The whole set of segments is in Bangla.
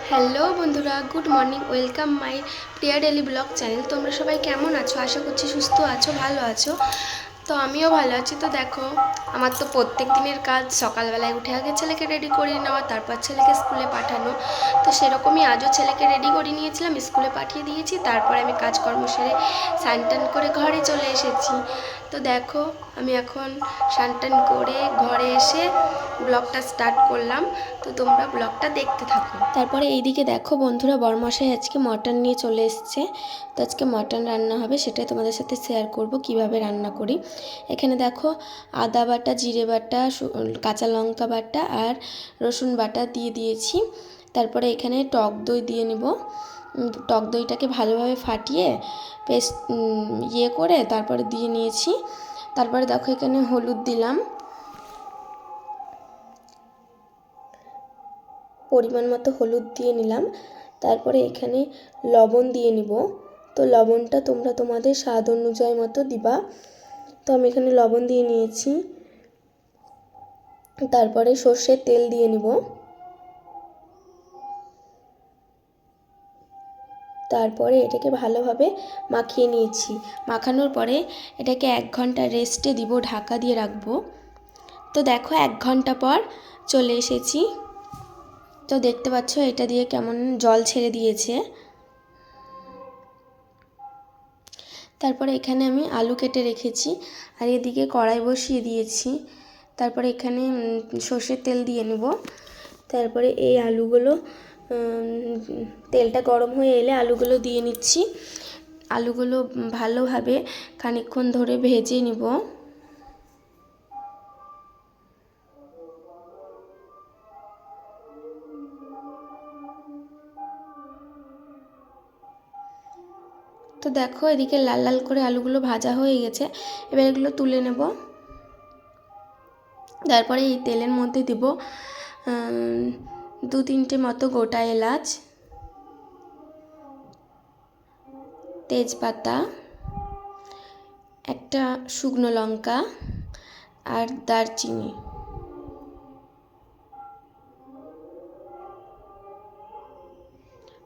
হ্যালো বন্ধুরা, good morning, welcome my Priya daily blog channel. তোমরা সবাই কেমন আছো? আশা করছি সুস্থ আছো, ভালো আছো। তো আমিও ভালো আছি। তো দেখো, আমার তো প্রত্যেক দিনের কাজ সকালবেলায় উঠে আগে ছেলেকে রেডি করে নেওয়া, তারপর ছেলেকে স্কুলে পাঠানো। তো সেরকমই আজও ছেলেকে রেডি করে নিয়েছিলাম, স্কুলে পাঠিয়ে দিয়েছি। তারপরে আমি কাজকর্ম সেরে টান করে ঘরে চলে এসেছি। তো দেখো, আমি এখন স্নান টান করে ঘরে এসে ব্লগটা স্টার্ট করলাম। তো তোমরা ব্লগটা দেখতে থাকো। তারপরে এইদিকে দেখো বন্ধুরা, বরমশাই আজকে মটন নিয়ে চলে এসছে। তো আজকে মটন রান্না হবে, সেটাই তোমাদের সাথে শেয়ার করব, কীভাবে রান্না করি। এখানে দেখো আদা বাটা, জিরে বাটা কাঁচা লঙ্কা বাটা আর রসুন বাটা দিয়ে দিয়েছি। তারপরে এখানে টক দই দিয়ে নিব। টক দইটাকে ভালোভাবে ফাটিয়ে পেস্ট ইয়ে করে তারপরে দিয়ে নিয়েছি। তারপরে দেখো এখানে হলুদ দিলাম। পরিমাণ মতো হলুদ দিয়ে নিলাম। তারপরে এখানে লবণ দিয়ে নিব। তো লবণটা তোমরা তোমাদের স্বাদ অনুযায়ী মতো দিবা। তো আমি এখানে লবণ দিয়ে নিয়েছি। তারপরে সর্ষের তেল দিয়ে নিব। তারপরে এটাকে ভালোভাবে মাখিয়ে নিয়েছি। মাখানোর পরে এটাকে এক ঘণ্টা রেস্টে দিব, ঢাকা দিয়ে রাখব। তো দেখো এক ঘণ্টা পর চলে এসেছি। তো দেখতে পাচ্ছ এটা দিয়ে কেমন জল ছেড়ে দিয়েছে। তারপরে এখানে আমি আলু কেটে রেখেছি আর এদিকে কড়াই বসিয়ে দিয়েছি। তারপরে এখানে সর্ষের তেল দিয়ে নেব। তারপরে এই আলুগুলো তেলটা গরম হয়ে এলে আলুগুলো দিয়ে নিচ্ছি। আলুগুলো ভালোভাবে খানিকক্ষণ ধরে ভেজে নিব। তো দেখো এদিকে লাল লাল করে আলুগুলো ভাজা হয়ে গেছে। এবার এগুলো তুলে নেব। তারপরে এই তেলের মধ্যে দিব দু তিনটে মতো গোটা এলাচ, তেজপাতা, একটা শুকনো লঙ্কা আর দারচিনি।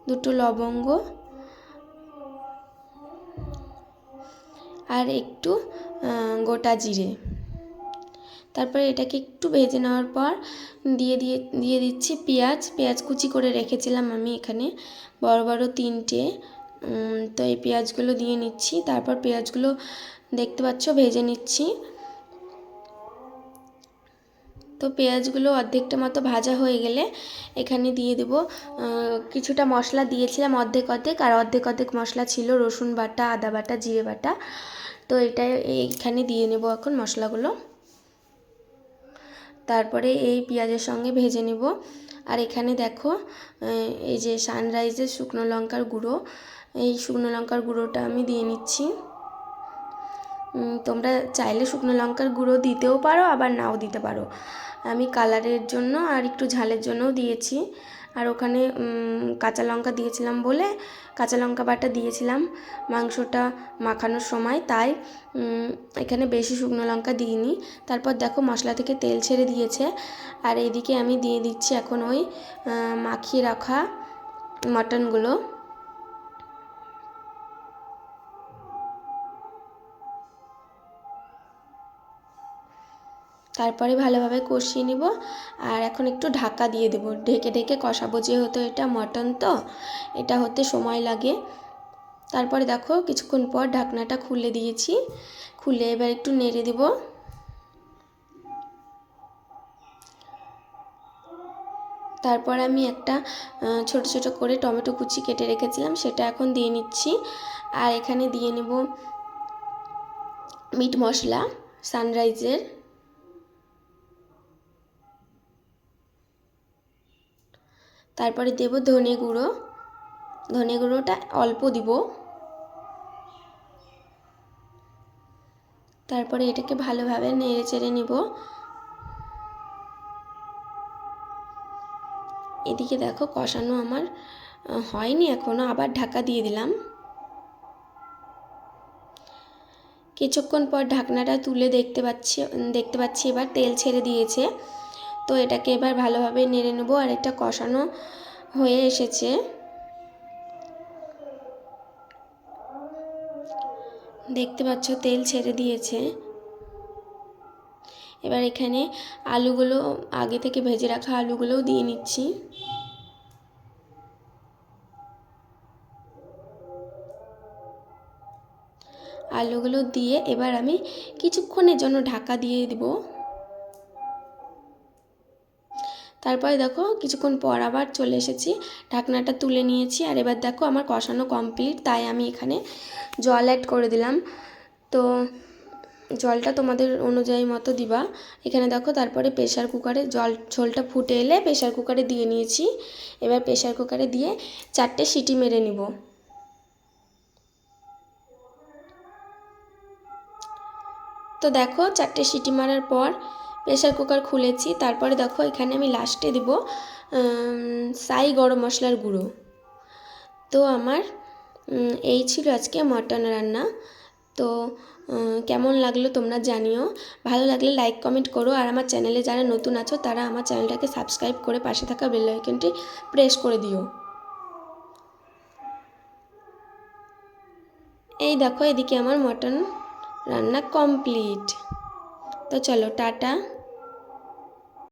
দুটো লবঙ্গ আর একটু গোটা জিরে। তারপরে এটাকে একটু ভেজে নেওয়ার পর দিয়ে দিয়ে দিয়ে দিচ্ছি পেঁয়াজ। পেঁয়াজ কুচি করে রেখেছিলাম আমি এখানে বড় বড় তিনটে। তো এই পেঁয়াজগুলো দিয়ে নিচ্ছি। তারপর পেঁয়াজগুলো দেখতে পাচ্ছ ভেজে নিচ্ছি। তো পেঁয়াজগুলো অর্ধেকটা মতো ভাজা হয়ে গেলে এখানে দিয়ে দেব কিছুটা মশলা দিয়েছিলাম অর্ধেক অর্ধেক। আর অর্ধেক অর্ধেক মশলা ছিল রসুন বাটা, আদা বাটা, জিরে বাটা। তো এটা এইখানে দিয়ে নেব এখন মশলাগুলো। তারপরে এই পেঁয়াজের সঙ্গে ভেজে নেব। আর এখানে দেখো এই যে সানরাইজের শুকনো লঙ্কার গুঁড়ো, এই শুকনো লঙ্কার গুঁড়োটা আমি দিয়ে নিচ্ছি। তোমরা চাইলে শুকনো লঙ্কার গুঁড়ো দিতেও পারো, আবার নাও দিতে পারো। আমি কালারের জন্য আর একটু ঝালের জন্যও দিয়েছি। আর ওখানে কাঁচা লঙ্কা দিয়েছিলাম বলে কাঁচা লঙ্কা বাটা দিয়েছিলাম। মাংসটা মাখানোর সময় তাই এখানে বেশি শুকনো লঙ্কা দিইনি। তারপর দেখো মশলা থেকে তেল ছেড়ে দিয়েছে। আর এইদিকে আমি দিয়ে দিচ্ছি এখন ওই মাখিয়ে রাখা মটনগুলো। তারপরে ভালোভাবে কষিয়ে নিব। আর এখন একটু ঢাকা দিয়ে দেবো। ঢেকে ঢেকে কষাবো যেহেতু এটা মটন তো, এটা হতে সময় লাগে। তারপরে দেখো কিছুক্ষণ পর ঢাকনাটা খুলে দিয়েছি। খুলে এবার একটু নেড়ে দিব। তারপর আমি একটা ছোট ছোট করে টমেটো কুচি কেটে রেখেছিলাম, সেটা এখন দিয়ে নিচ্ছি। আর এখানে দিয়ে নেব মিট মশলা, সানরাইজের তারপরে দেব ধনে গুঁড়ো। ধনে গুঁড়োটা অল্প দিব। তারপরে এটাকে ভালোভাবে নেড়ে চেড়ে নিব। এদিকে দেখো কষানো আমার হয়নি এখনও আবার ঢাকা দিয়ে দিলাম। কিছুক্ষণ পর ঢাকনাটা তুলে দেখতে পাচ্ছি দেখতে পাচ্ছি, এবার তেল ছেড়ে দিয়েছে। তো এটাকে এবার ভালোভাবে নেড়ে নেব আর এটা কষানো হয়ে এসেছে। দেখতে পাচ্ছ তেল ছেড়ে দিয়েছে। এবার এখানে আলুগুলো, আগে থেকে ভেজে রাখা আলুগুলোও দিয়ে নিচ্ছি। আলুগুলো দিয়ে এবার আমি কিছুক্ষণের জন্য ঢাকা দিয়ে দেব। তারপরে দেখো কিছুক্ষণ পর আবার চলে এসেছি, ঢাকনাটা তুলে নিয়েছি আর এবার দেখো আমার কষানো কমপ্লিট তাই আমি এখানে জল অ্যাড করে দিলাম। তো জলটা তোমাদের অনুযায়ী মতো দিবা। এখানে দেখো তারপরে প্রেশার কুকারে জল, ঝোলটা ফুটে এলে প্রেশার কুকারে দিয়ে নিয়েছি। এবার প্রেশার কুকারে দিয়ে চারটে সিটি মেরে নিব। তো দেখো চারটে সিটি মারার পর প্রেশার কুকার খুলেছি, তারপরে দেখো এখানে আমি লাস্টে দেব সাই গরম মশলার গুঁড়ো। তো আমার এই ছিল আজকে মটন রান্না। তো কেমন লাগল তোমরা জানিও। ভালো লাগলে লাইক কমেন্ট করো। আর আমার চ্যানেলে যারা নতুন আছো, তারা আমার চ্যানেলটাকে সাবস্ক্রাইব করে পাশে থাকা বেল আইকনটি প্রেস করে দিও। এই দেখো এদিকে আমার মটন রান্না কমপ্লিট তো চলো, টাটা।